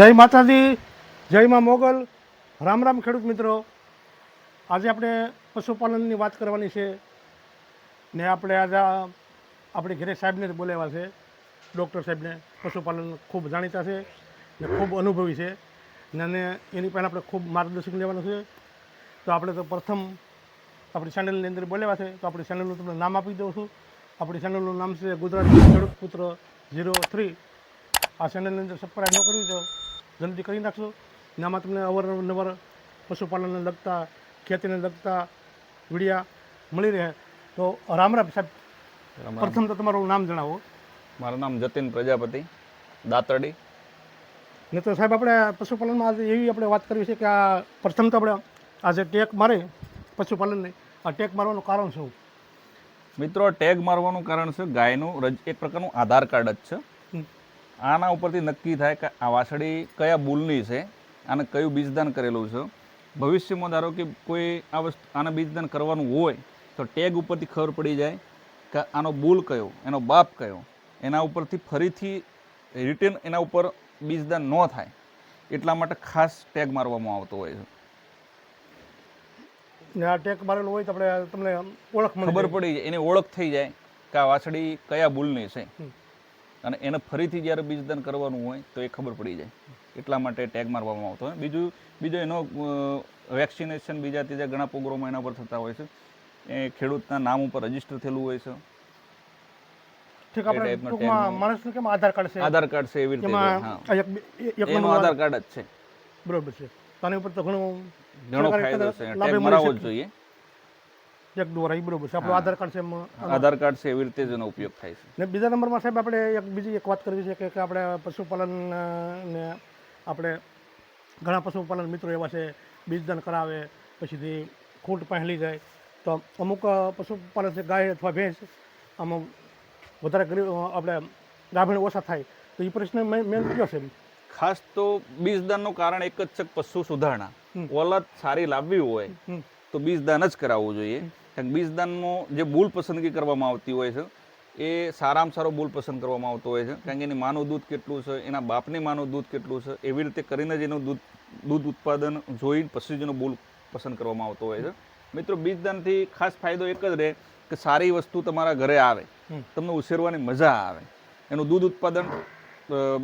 જય માતાજી, જય માં મોગલ. રામ રામ ખેડૂત મિત્રો. આજે આપણે પશુપાલનની વાત કરવાની છે ને આપણે આજે આપણે ઘરે સાહેબને જ બોલાવ્યા છે. ડૉક્ટર સાહેબને પશુપાલન ખૂબ જાણીતા છે ને ખૂબ અનુભવી છે. ને એની પહેલાં આપણે ખૂબ માર્ગદર્શન લેવાનું છે. તો આપણે તો પ્રથમ આપણી ચેનલની અંદર બોલાવ્યા છે. તો આપણી ચેનલનું તમને નામ આપી દઉં છું. આપણી ચેનલનું નામ છે ગુજરાત ખેડૂત પુત્ર ઝીરો થ્રી આ ચેનલની અંદર સબસ્ક્રાઈબ ન કર્યું તો જલ્દી કરી નાખશો. આમાં તમને અવારનવાર પશુપાલનને લગતા ખેતીને લગતા વિડિયા મળી રહે. તો રામ રામ સાહેબ. પ્રથમ તો તમારું નામ જણાવો. મારું નામ જતીન પ્રજાપતિ દાતરડી. ને તો સાહેબ આપણે પશુપાલનમાં આજે એવી આપણે વાત કરવી છે કે આ પ્રથમ તો આપણે આજે ટેક મારે પશુપાલનને. આ ટેક મારવાનું કારણ શું? મિત્રો ટેગ મારવાનું કારણ છે ગાયનું રજ- એક પ્રકારનું આધાર કાર્ડ જ છે. આના ઉપરથી નક્કી થાય કે આ વાછડી કયા બુલની છે આને કયું બીજદાન કરેલું છે. ભવિષ્યમાં ધારો કે કોઈ આ વસ્તુ આને બીજદાન કરવાનું હોય તો ટેગ ઉપરથી ખબર પડી જાય કે આનો બુલ કયો એનો બાપ કયો. એના ઉપરથી ફરીથી રિટર્ન એના ઉપર બીજદાન ન થાય. એટલા માટે ખાસ ટેગ મારવામાં આવતો હોય છે. આ ટેક મારેલો હોય તો આપણે તમને ઓળખ ખબર પડી જાય એની ઓળખ થઈ જાય કે આ વાછડી કયા બુલની છે. અને એને ફરીથી જ્યારે બીજદાન કરવાનું હોય તો એ ખબર પડી જાય. એટલા માટે ટેગ મારવામાં આવતો હોય. બીજું બીજો એનો વેક્સિનેશન બીજા ત્રીજા ઘણા પ્રોગ્રામો એના પર થતા હોય છે. એ ખેડૂતના નામ ઉપર રજિસ્ટર થયેલું હોય છે. ઠીક આપણે ટૂંકમાં માણસનું કેમ આધાર કાર્ડ છે? આધાર કાર્ડ છે એવી રીતે એનો આધાર કાર્ડ જ છે. બરોબર છે. તો ઉપર તો ઘણું ઘણો ફાયદો છે. ટેગ મરાવો જ જોઈએ. એક દ્વારા એ બરોબર છે. આપણું આધાર કાર્ડ છે આધાર કાર્ડ છે એવી રીતે જ એનો ઉપયોગ થાય છે. ને બીજા નંબરમાં સાહેબ આપણે એક બીજી એક વાત કરવી છે કે- આપણે પશુપાલન ને આપણે ઘણા પશુપાલન મિત્રો એવા છે બીજદાન કરાવે પછીથી ખૂંટ પહેલી જાય. તો અમુક પશુપાલન છે ગાય અથવા ભેંસ આમાં વધારે ગરીબ આપણે ગાભીણ ઓછા થાય. તો એ પ્રશ્ન મેન કયો છે? ખાસ તો બીજદાનનું કારણ એક જ છે પશુ સુધારણા. ઓલાદ સારી લાવવી હોય. તો બીજદાન જ કરાવવું જોઈએ. કારણ કે બીજદાનનો જે બુલ પસંદગી કરવામાં આવતી હોય છે એ સારામાં સારો બુલ પસંદ કરવામાં આવતો હોય છે. કારણ કે એની માનું દૂધ કેટલું છે એના બાપની માનું દૂધ કેટલું છે એવી રીતે કરીને જ એનું દૂધ દૂધ ઉત્પાદન જોઈને પછી જ એનો બુલ પસંદ કરવામાં આવતો હોય છે. મિત્રો બીજદાનથી ખાસ ફાયદો એક જ રહે કે સારી વસ્તુ તમારા ઘરે આવે. તમને ઉછેરવાની મજા આવે. એનું દૂધ ઉત્પાદન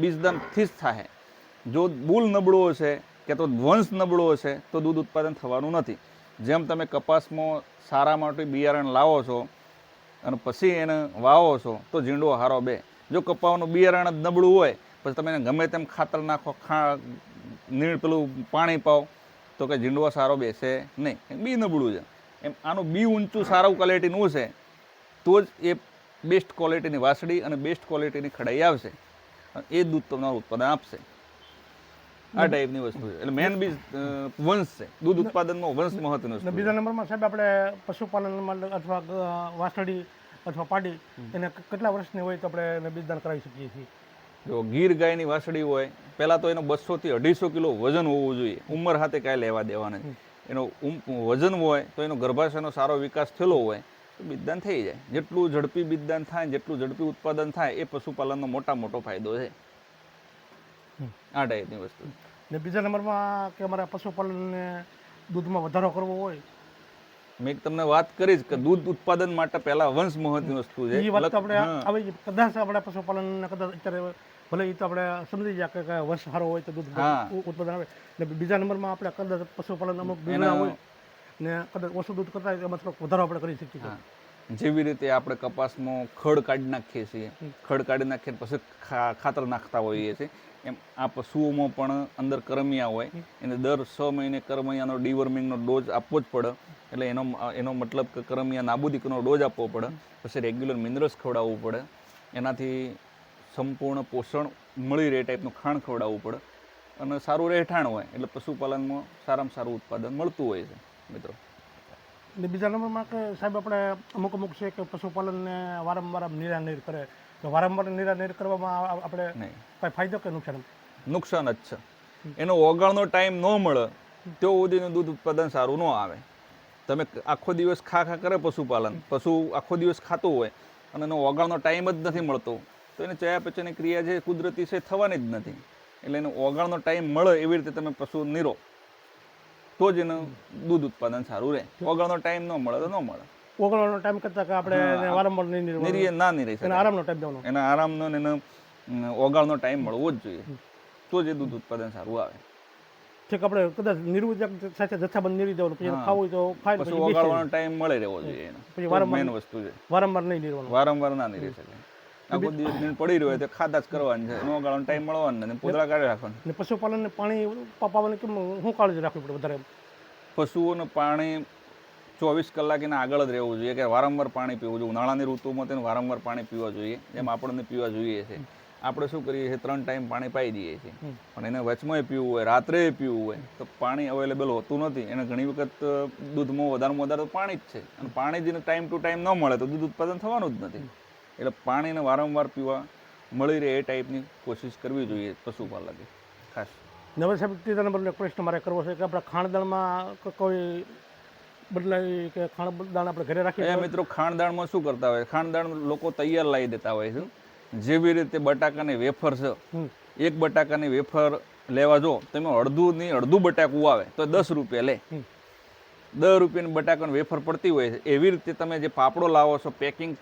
બીજદાનથી જ થાય. જો બુલ નબળો હશે કે તો વંશ નબળો હશે તો દૂધ ઉત્પાદન થવાનું નથી. જેમ તમે કપાસમાં સારા માટે બિયારણ લાવો છો અને પછી એને વાવો છો, તો ઝીંડો હારો બે. જો કપાવાનું બિયારણ જ નબળું હોય, પછી તમે એને ગમે તેમ ખાતર નાખો ખા નીણ, પેલું પાણી પાઓ તો કે ઝીંડવો સારો બેસે નહીં. બી નબળું છે. એમ આનું બી ઊંચું સારું ક્વોલિટીનું છે, તો જ એ બેસ્ટ ક્વોલિટીની વાસડી અને બેસ્ટ ક્વોલિટીની ખડાઈ આવશે. એ દૂધ તમારું ઉત્પાદન આપશે. આ ટાઈપની વસ્તુ છે. એટલે મેન બીજ વંશ છે. દૂધ ઉત્પાદનનો વંશ મહત્વનું છે. બીજા નંબરમાં સાહેબ આપણે પશુપાલનમાં અથવા ગ- અથવા પાડી એને કેટલા વર્ષની હોય તો આપણે એને બીજદાન કરાવી શકીએ છીએ? જો ગીર ગાયની વાસળી હોય પહેલાં તો એનો બસોથી અઢીસો કિલો વજન હોવું જોઈએ. ઉંમર હાથે કાંઈ લેવા દેવાના એનો ઉમ- વજન હોય તો એનો ગર્ભાશયનો સારો વિકાસ થયેલો હોય તો બીજદાન થઈ જાય. જેટલું ઝડપી બીજદાન થાય જેટલું ઝડપી ઉત્પાદન થાય એ પશુપાલનનો મોટા મોટો ફાયદો છે. આ ટાઈપની વસ્તુ. ને બીજા નંબરમાં કે અમારે પશુપાલનને દૂધમાં વધારો કરવો હોય? મેં તમને વાત કરી જ કે દૂધ ઉત્પાદન માટે પહેલા વંશ મહત્વની વસ્તુ છે. એ વાત આપણે હવે કદાચ આપણે પશુપાલનને કદાચ અત્યારે ભલે એ તો આપણે સમજી જાય કે વંશ સારો હોય તો દૂધ ઉત્પાદન આવે. ને બીજા નંબરમાં આપણે કદાચ પશુપાલન અમુક હોય ને કદાચ ઓછું દૂધ કરતા હોય એમાં થોડોક વધારો આપણે કરી શકીએ. જેવી રીતે આપણે કપાસમાં ખડ કાઢી નાખીએ છીએ. ખડ કાઢી નાખીએ પછી ખાતર નાખતા હોઈએ છીએ. એમ આ પશુઓમાં પણ અંદર કરમિયા હોય. એને દર છ મહિને કરમિયાનો ડીવર્મિંગનો ડોઝ આપવો જ પડે. એટલે એનો એનો મતલબ કે કરમિયા નાબૂદીકનો ડોઝ આપવો પડે. પછી રેગ્યુલર મિનરલ્સ ખવડાવવું પડે. એનાથી સંપૂર્ણ પોષણ મળી રહે ટાઈપનું ખાણ ખવડાવવું પડે. અને સારું રહેઠાણ હોય. એટલે પશુપાલનમાં સારામાં સારું ઉત્પાદન મળતું હોય છે મિત્રો. ને બીજા નંબરમાં કે સાહેબ આપણે અમુક અમુક છે કે પશુપાલનને વારંવાર નિરાનિર કરે. તો વારંવાર નિરાનિર કરવામાં આપણે કાંઈ ફાયદો કે નુકસાન? નુકસાન જ છે. એનો ઓગાળનો ટાઈમ ન મળે તો સુધીનું દૂધ ઉત્પાદન સારું ન આવે. તમે આખો દિવસ ખા ખા કરે પશુપાલન. પશુ આખો દિવસ ખાતું હોય અને એનો ઓગાળનો ટાઈમ જ નથી મળતો. તો એને ચયાપચયની ક્રિયા જે કુદરતી છે થવાની જ નથી. એટલે એને ઓગાળનો ટાઈમ મળે એવી રીતે તમે પશુ નીરો. તો જ એનું દૂધ ઉત્પાદન સારું રહે. ઓગળનો ટાઈમ ન મળે તો ન મળે. ઓગળવાનો ટાઈમ કરતા કે આપણે વારંવાર નહીં ના નીરી એને આરામનો ટાઈમ દેવાનો. એના આરામનો ને એનો ઓગાળનો ટાઈમ મળવો જ જોઈએ. તો જ એ દૂધ ઉત્પાદન સારું આવે. ઠીક આપણે કદાચ નિર્વિજક સાથે જથ્થાબંધ નિરી દેવાનું પછી ખાવું તો ખાય પછી ઓગાળવાનો ટાઈમ મળે રહેવો જોઈએ એને. પછી વારંવાર વસ્તુ છે. વારંવાર નહીં નિરવાનું. વારંવાર ના નિરી શકે આખો દિવસ નીંદ પડી રહ્યો હોય તો ખાધા જ કરવાની છે. નો ગાળવાનો ટાઈમ મળવાનો ને પૂતળા કાઢી રાખવાનું. ને પશુપાલનને પાણી પાવાની કેમ શું કાળજી રાખવી પડે વધારે? પશુઓનું પાણી ચોવીસ કલાક એના આગળ જ રહેવું જોઈએ. કે વારંવાર પાણી પીવું જોઈએ. ઉનાળાની ઋતુમાં તેને વારંવાર પાણી પીવા જોઈએ જેમ આપણને પીવા જોઈએ છે. આપણે શું કરીએ છીએ? ત્રણ ટાઈમ પાણી પાઈ દઈએ છીએ. પણ એને વચમાં પીવું હોય રાત્રે પીવું હોય તો પાણી અવેલેબલ હોતું નથી. એને ઘણી વખત દૂધમાં વધારેમાં વધારે તો પાણી જ છે. અને પાણી જેને ટાઈમ ટુ ટાઈમ ન મળે તો દૂધ ઉત્પાદન થવાનું જ નથી. એટલે પાણીને વારંવાર પીવા મળી રહે એ ટાઈપની કોશિશ કરવી જોઈએ પશુપાલકે ખાસ. નવા સાહેબ ત્રીજા નંબરનો પ્રશ્ન મારે કરવો છે કે આપણા ખાણદાણમાં કોઈ બદલાય કે ખાણદાણ આપણે ઘરે રાખીએ એ મિત્રો ખાણદાણમાં શું કરતા હોય? ખાણદાણ લોકો તૈયાર લાવી દેતા હોય છે. જેવી રીતે બટાકાની વેફર છે એક બટાકાની વેફર લેવા જો તમે અડધું ની અડધું બટાકું આવે તો દસ રૂપિયા લે. દસ રૂપિયાની બટાકાની વેફર પડતી હોય છે. એવી રીતે તમે જે પાપડો લાવો છો પેકિંગ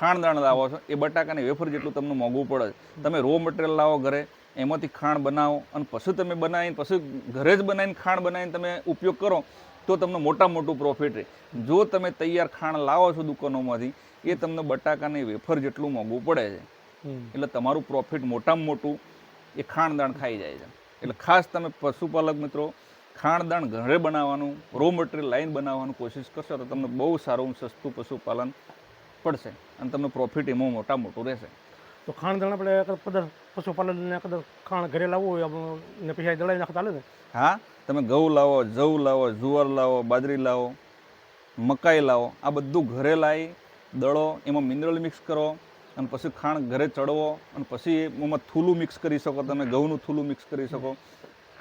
ખાણદાણ લાવો છો એ બટાકાને વેફર જેટલું તમને મોંઘું પડે છે. તમે રો મટીરિયલ લાવો ઘરે એમાંથી ખાણ બનાવો અને પછી તમે બનાવીને પછી ઘરે જ બનાવીને ખાણ બનાવીને તમે ઉપયોગ કરો તો તમને મોટા મોટું પ્રોફિટ રહે. જો તમે તૈયાર ખાણ લાવો છો દુકાનોમાંથી એ તમને બટાકાને વેફર જેટલું મોંઘું પડે છે. એટલે તમારું પ્રોફિટ મોટામાં મોટું એ ખાણદાણ ખાઈ જાય છે. એટલે ખાસ તમે પશુપાલક મિત્રો ખાણદાણ ઘરે બનાવવાનું રો મટીરિયલ લાઈન બનાવવાનું કોશિશ કરશો તો તમને બહુ સારું સસ્તું પશુપાલન પડશે અને તમને પ્રોફિટ એમાં મોટા મોટું રહેશે. તો ખાણદાણ આપણે કદાચ કદાચ પશુપાલનને કદાચ ખાણ ઘરે લાવવું હોય ને પછી દળાવી નાખતા હાલે ને? હા? તમે ઘઉં લાવો જવ લાવો જુવાર લાવો બાજરી લાવો મકાઈ લાવો આ બધું ઘરે લાવી દળો એમાં મિનરલ મિક્સ કરો અને પછી ખાણ ઘરે ચડવો અને પછી એમાં થૂલું મિક્સ કરી શકો તમે ઘઉંનું થૂલું મિક્સ કરી શકો.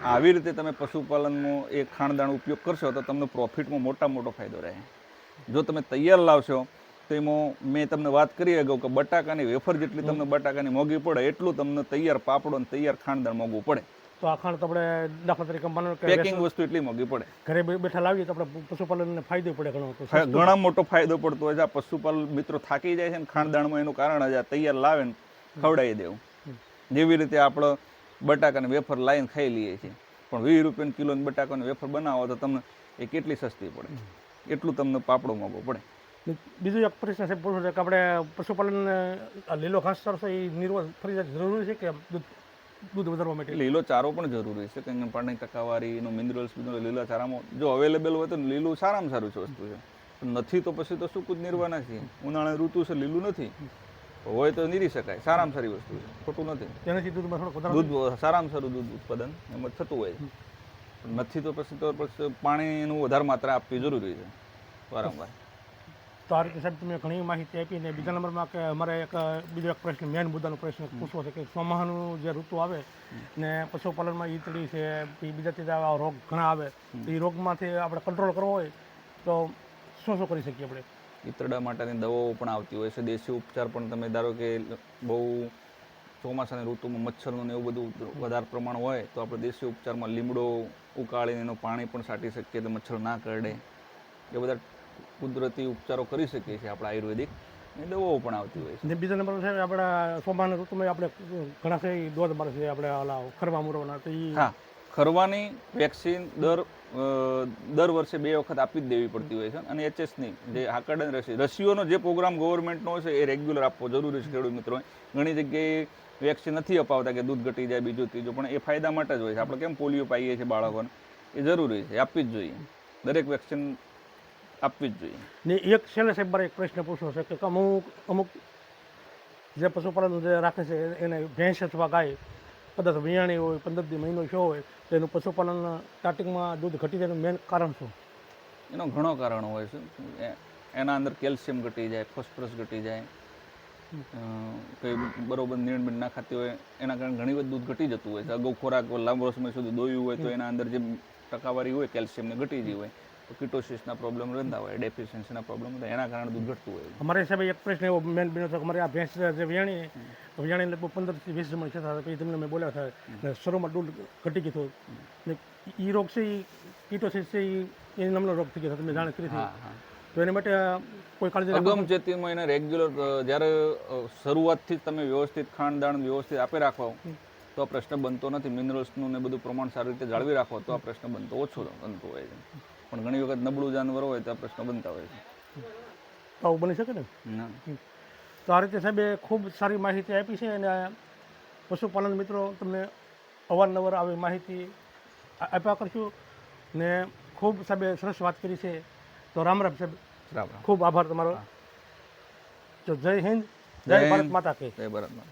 આવી રીતે તમે પશુપાલનનો એ ખાણદાણ ઉપયોગ કરશો તો તમને પ્રોફિટમાં મોટા મોટો ફાયદો રહે. જો તમે તૈયાર લાવશો તો એમાં મેં તમને વાત કરી અગાઉ કે બટાકાની વેફર જેટલી તમને બટાકાની મોંઘી પડે એટલું તમને તૈયાર પાપડો અને તૈયાર ખાણદાણ મોંઘું પડે. તો આ ખાણ આપણે દાખલા તરીકે માનો પેકિંગ વસ્તુ એટલી મોંઘી પડે. ઘરે બેઠા લાવીએ તો આપણે પશુપાલનને ફાયદો પડે ઘણો ઘણા મોટો ફાયદો પડતો હોય છે. આ પશુપાલન મિત્રો થાકી જાય છે ને ખાણદાણમાં એનું કારણ જ આ તૈયાર લાવે ને ખવડાવી દેવું. જેવી રીતે આપણે બટાકાની વેફર લાવીને ખાઈ લઈએ છીએ. પણ વીસ રૂપિયાની કિલોની બટાકાની વેફર બનાવો તો તમને એ કેટલી સસ્તી પડે? એટલું તમને પાપડો મોંઘો પડે. બીજું એક પ્રશ્ન સાહેબ પૂછવું છે કે આપણે પશુપાલનને આ લીલો ઘાસ ચારો છે એ નિર્વાહ ફરજિયાત જરૂરી છે કે દૂધ દૂધ વધારવા માટે? લીલો ચારો પણ જરૂરી છે કંઈ પાણી ટકાવારી એનું મિનરલ્સ બધું લીલા ચારામાં જો અવેલેબલ હોય તો લીલું સારામાં સારું છે વસ્તુ છે. નથી તો પછી તો શું કુદ નિર્વાના છીએ ઉનાળા ઋતુ છે લીલું નથી. હોય તો નીરી શકાય સારામાં સારી વસ્તુ છે ખોટું નથી. તેનાથી દૂધમાં દૂધ સારામાં સારું દૂધ ઉત્પાદન એમાં થતું હોય. છે નથી તો પછી તો પછી પાણીનું વધારે માત્રા આપવી જરૂરી છે વારંવાર. તો આ રીતે સાહેબ તમે ઘણી માહિતી આપી ને બીજા નંબરમાં કે અમારે એક બીજો એક પ્રશ્ન, મેન મુદ્દાનો પ્રશ્ન પૂછવો છે કે ચોમાહાનું જે ઋતુ આવે ને પશુપાલનમાં ઈતળી છે બીજા ત્રીજા રોગ ઘણા આવે, તો એ રોગમાંથી આપણે કંટ્રોલ કરવો હોય તો શું શું કરી શકીએ આપણે? ઈતરડા માટેની દવાઓ પણ આવતી હોય છે, દેશી ઉપચાર પણ તમે ધારો કે બહુ ચોમાસાની ઋતુમાં મચ્છરનું ને એવું બધું વધારે પ્રમાણ હોય તો આપણે દેશી ઉપચારમાં લીમડો ઉકાળીને એનું પાણી પણ સાટી શકીએ તો મચ્છર ના કરડે. એ બધા કુદરતી ઉપચારો કરી શકીએ છીએ આપણા આયુર્વેદિક એ દવાઓ પણ આવતી હોય છે. બીજા નંબર છે આપણા સોમાન ઋતુમાં આપણે ઘણા એ ડોઝ મારે છે આપણે ઓલા ખરવા મુરવાના તો હા ખરવાની વેક્સિન દર દર વર્ષે બે વખત આપી જ દેવી પડતી હોય છે. અને એચએસની જે હાકડન રસી રસીઓનો જે પ્રોગ્રામ ગવર્મેન્ટનો છે એ રેગ્યુલર આપવો જરૂરી છે ખેડૂત મિત્રો. ઘણી જગ્યાએ વેક્સિન નથી અપાવતા કે દૂધ ઘટી જાય બીજું ત્રીજું પણ એ ફાયદા માટે જ હોય છે. આપણે કેમ પોલિયો પાઈએ છીએ બાળકોને? એ જરૂરી છે આપવી જ જોઈએ. દરેક વેક્સિન આપવી જ જોઈએ. ને એક છેલ્લે સાહેબ મારે એક પ્રશ્ન પૂછવો છે કે અમુક અમુક જે પશુપાલન જે રાખે છે એને ભેંસ અથવા ગાય કદાચ વિયાણી હોય પંદર દી મહિનો શો હોય તો એનું પશુપાલન સ્ટાર્ટિંગમાં દૂધ ઘટી જાય મેન કારણ શું? એનો ઘણો કારણ હોય છે. એના અંદર કેલ્શિયમ ઘટી જાય ફોસ્ફરસ ઘટી જાય કંઈ બરોબર નીણ ના ખાતી હોય એના કારણે ઘણી વખત દૂધ ઘટી જતું હોય છે. અગાઉ ખોરાક લાંબો સમય સુધી દોયું હોય તો એના અંદર જે ટકાવારી હોય કેલ્શિયમને ઘટી ગઈ હોય કિટોસિસના પ્રોબ્લેમ રહેતા હોય ડેફિશિયન્સીના પ્રોબ્લેમ રહેતા એના કારણે દૂધ ઘટતું હોય અમારે હિસાબે એક પ્રશ્ન એવો મેન બન્યો હતો કે અમારે આ ભેંસ જે વ્યાણી વ્યાણી લગભગ પંદરથી વીસ જમણ છે પછી તમને મેં બોલ્યા હતા ને શરૂમાં દૂધ ઘટી ગયું ને એ રોગ છે એ કિટોસિસ છે એ નામનો રોગ થઈ ગયો હતો તમે જાણ કરી હતી. તો એના માટે કોઈ કાળજી અગમચેતીમાં એને રેગ્યુલર જ્યારે શરૂઆતથી તમે વ્યવસ્થિત ખાંડદાન વ્યવસ્થિત આપી રાખો તો આ પ્રશ્ન બનતો નથી. મિનરલ્સનું ને બધું પ્રમાણ સારી રીતે જાળવી રાખો તો આ પ્રશ્ન બનતો ઓછો બનતો હોય છે. પણ ઘણી વખત નબળું જાનવર હોય તો પ્રશ્ન બનતા હોય છે. તો આવું બની શકે ને? તો આ રીતે સાહેબે ખૂબ સારી માહિતી આપી છે અને પશુપાલન મિત્રો તમને અવારનવાર આવી માહિતી આપ્યા કરશું. ને ખૂબ સાહેબે સરસ વાત કરી છે. તો રામ રામ સાહેબ. રામ ખૂબ આભાર તમારો. તો જય હિન્દ જય ભારત માતા કે. જય બરાબર